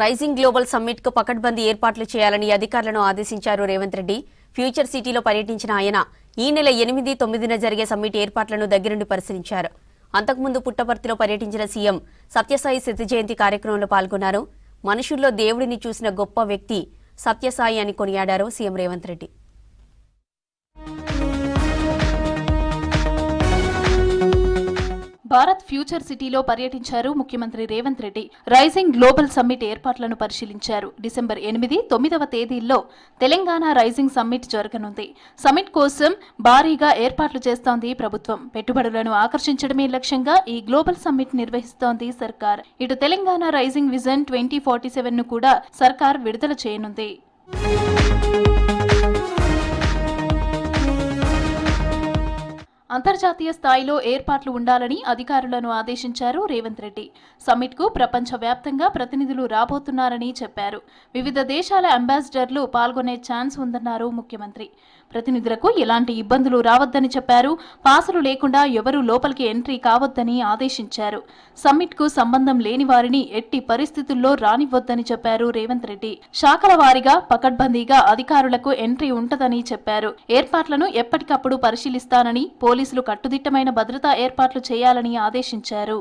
Rising global సమ్మిట్కు పకడ్బందీ ఏర్పాట్లు చేయాలని అధికారులను ఆదేశించారు రేవంత్ రెడ్డి. ఫ్యూచర్ సిటీలో పర్యటించిన ఆయన ఈ నెల ఎనిమిది తొమ్మిదిన జరిగే సమ్మిట్ ఏర్పాట్లను దగ్గరుండి పరిశీలించారు. అంతకుముందు పుట్టపర్తిలో పర్యటించిన సీఎం సత్యసాయి శత జయంతి కార్యక్రమంలో పాల్గొన్నారు. మనుషుల్లో దేవుడిని చూసిన గొప్ప వ్యక్తి సత్యసాయి అని కొనియాడారు సీఎం రేవంత్ రెడ్డి. ఫ్యూచర్ సిటీలో పర్యటించారు ముఖ్యమంత్రి Revanth Reddy. Rising global summit ఏర్పాట్లను పరిశీలించారు. డిసెంబర్ ఎనిమిది తొమ్మిదవ తేదీల్లో తెలంగాణ రైజింగ్ సమ్మిట్ జరగనుంది. సమ్మిట్ కోసం భారీగా ఏర్పాట్లు చేస్తోంది ప్రభుత్వం. పెట్టుబడులను ఆకర్షించడమే లక్ష్యంగా ఈ గ్లోబల్ సమ్మిట్ నిర్వహిస్తోంది సర్కార్. ఇటు Telangana rising vision twenty forty సెవెన్ను కూడా సర్కార్ విడుదల చేయనుంది. అంతర్జాతీయ స్థాయిలో ఏర్పాట్లు ఉండాలని అధికారులను ఆదేశించారు రేవంత్ రెడ్డి. సమ్మిట్కు ప్రపంచవ్యాప్తంగా ప్రతినిధులు రాబోతున్నారని చెప్పారు. వివిధ దేశాల అంబాసిడర్లు పాల్గొనే ఛాన్స్ ఉందన్నారు ముఖ్యమంత్రి. ప్రతినిధులకు ఎలాంటి ఇబ్బందులు రావద్దని చెప్పారు. పాసులు లేకుండా ఎవరూ లోపలికి ఎంట్రీ కావద్దని ఆదేశించారు. సమ్మిట్కు సంబంధం లేని వారిని ఎట్టి పరిస్థితుల్లో రానివ్వొద్దని చెప్పారు రేవంత్ రెడ్డి. శాఖల వారీగా పకడ్బందీగా అధికారులకు ఎంట్రీ ఉంటదని చెప్పారు. ఏర్పాట్లను ఎప్పటికప్పుడు పరిశీలిస్తానని పోలీసులు కట్టుదిట్టమైన భద్రతా ఏర్పాట్లు చేయాలని ఆదేశించారు.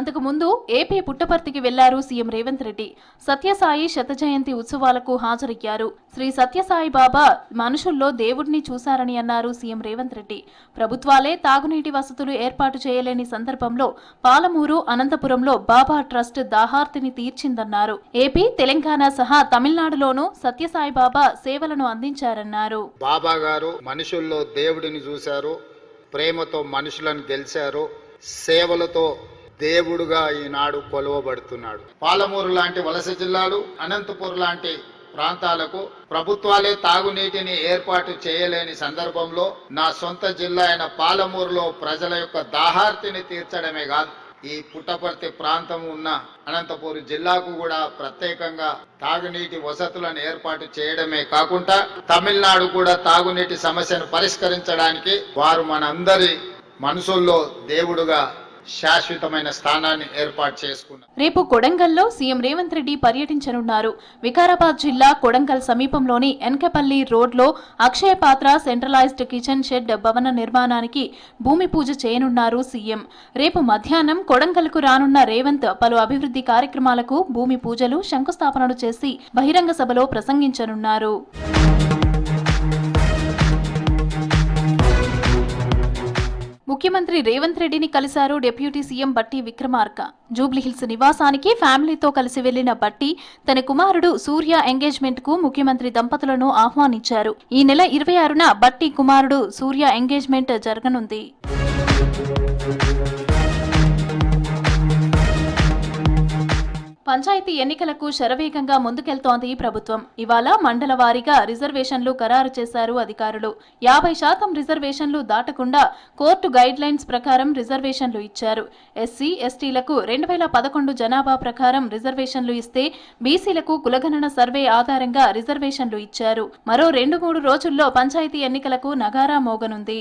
అంతకు ముందు ఏపీ పుట్టపర్తికి వెళ్ళారు సీఎం రేవంత్ రెడ్డి. సత్యసాయి శతజయంతి ఉత్సవాలకు హాజరయ్యారు. శ్రీ సత్యసాయి బాబా మనుషుల్లో దేవుడిని చూశారని అన్నారు సీఎం రేవంత్ రెడ్డి. ప్రభుత్వాలే తాగునీటి వసతులు ఏర్పాటు చేయలేని సందర్భంలో పాలమూరు అనంతపురంలో బాబా ట్రస్ట్ దాహార్తిని తీర్చిందన్నారు. ఏపీ తెలంగాణ సహా తమిళనాడులోనూ సత్యసాయి బాబా సేవలను అందించారన్నారు. బాబా గారు మనుషుల్లో దేవుడిని చూశారు ప్రేమతో మనుషులను గెలిచారు సేవలతో దేవుడుగా ఈనాడు కొలవబడుతున్నాడు. పాలమూరు లాంటి వలస జిల్లాలు అనంతపూర్ లాంటి ప్రాంతాలకు ప్రభుత్వాలే తాగునీటిని ఏర్పాటు చేయలేని సందర్భంలో నా సొంత జిల్లా అయిన పాలమూరులో ప్రజల యొక్క దాహార్తిని తీర్చడమే కాదు ఈ పుట్టపర్తి ప్రాంతం ఉన్న అనంతపూర్ జిల్లాకు కూడా ప్రత్యేకంగా తాగునీటి వసతులను ఏర్పాటు చేయడమే కాకుండా తమిళనాడు కూడా తాగునీటి సమస్యను పరిష్కరించడానికి వారు మనందరి మనసుల్లో దేవుడుగా శాశ్వతమైన స్థానాన్ని ఏర్పాటు చేసుకున్నారు రేపు కొడంగల్లో సీఎం రేవంత్ రెడ్డి పర్యటించనున్నారు. వికారాబాద్ జిల్లా కొడంగల్ సమీపంలోని ఎన్కపల్లి రోడ్లో అక్షయ పాత్ర సెంట్రలైజ్డ్ కిచెన్ షెడ్ భవన నిర్మాణానికి భూమి పూజ చేయనున్నారు సీఎం. రేపు మధ్యాహ్నం కొడంగల్కు రానున్న రేవంత్ పలు అభివృద్ధి కార్యక్రమాలకు భూమి పూజలు శంకుస్థాపనలు చేసి బహిరంగ సభలో ప్రసంగించనున్నారు. ముఖ్యమంత్రి రేవంత్ రెడ్డిని కలిశారు డిప్యూటీ సీఎం బట్టి విక్రమార్క. జూబ్లీహిల్స్ నివాసానికి ఫ్యామిలీతో కలిసి వెళ్ళిన బట్టి తన కుమారుడు సూర్య ఎంగేజ్మెంట్కు ముఖ్యమంత్రి దంపతులను ఆహ్వానించారు. ఈ నెల ఇరవై ఆరున బట్టి కుమారుడు సూర్య ఎంగేజ్మెంట్ జరగనుంది. పంచాయతీ ఎన్నికలకు శరవేగంగా ముందుకెళ్తోంది ప్రభుత్వం. ఇవాళ మండల వారీగా రిజర్వేషన్లు ఖరారు చేశారు అధికారులు. యాభై శాతం రిజర్వేషన్లు దాటకుండా కోర్టు గైడ్ లైన్స్ ప్రకారం రిజర్వేషన్లు ఇచ్చారు. ఎస్సీ ఎస్టీలకు రెండు వేల పదకొండు జనాభా ప్రకారం రిజర్వేషన్లు ఇస్తే బీసీలకు కులగణన సర్వే ఆధారంగా రిజర్వేషన్లు ఇచ్చారు. మరో రెండు మూడు రోజుల్లో పంచాయతీ ఎన్నికలకు నగారా మోగనుంది.